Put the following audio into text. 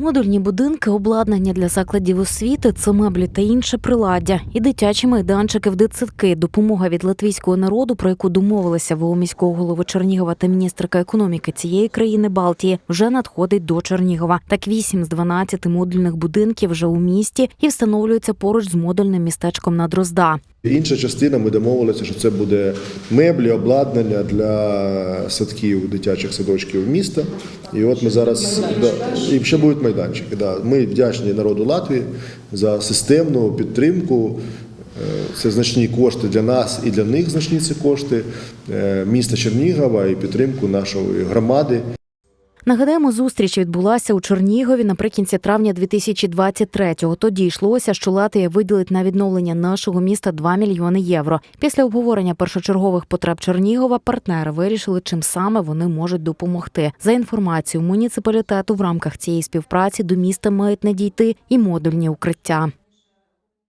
Модульні будинки, обладнання для закладів освіти, це меблі та інше приладдя, і дитячі майданчики в дитсадки. Допомога від латвійського народу, про яку домовилися ВО міського голови Чернігова та міністерка економіки цієї країни Балтії, вже надходить до Чернігова. Так 8 з 12 модульних будинків вже у місті і встановлюються поруч з модульним містечком на Дрозда. Інша частина ми домовилися, що це буде меблі, обладнання для садків, дитячих садочків міста. І от ми зараз да, і ще будуть майданчики. Да. Ми вдячні народу Латвії за системну підтримку. Е, Це значні кошти для нас і для них значні ці кошти е, міста Чернігова і підтримку нашої громади. Нагадаємо, зустріч відбулася у Чернігові наприкінці травня 2023-го. Тоді йшлося, що Латвія виділить на відновлення нашого міста 2 мільйони євро. Після обговорення першочергових потреб Чернігова партнери вирішили, чим саме вони можуть допомогти. За інформацією муніципалітету, в рамках цієї співпраці до міста мають надійти і модульні укриття.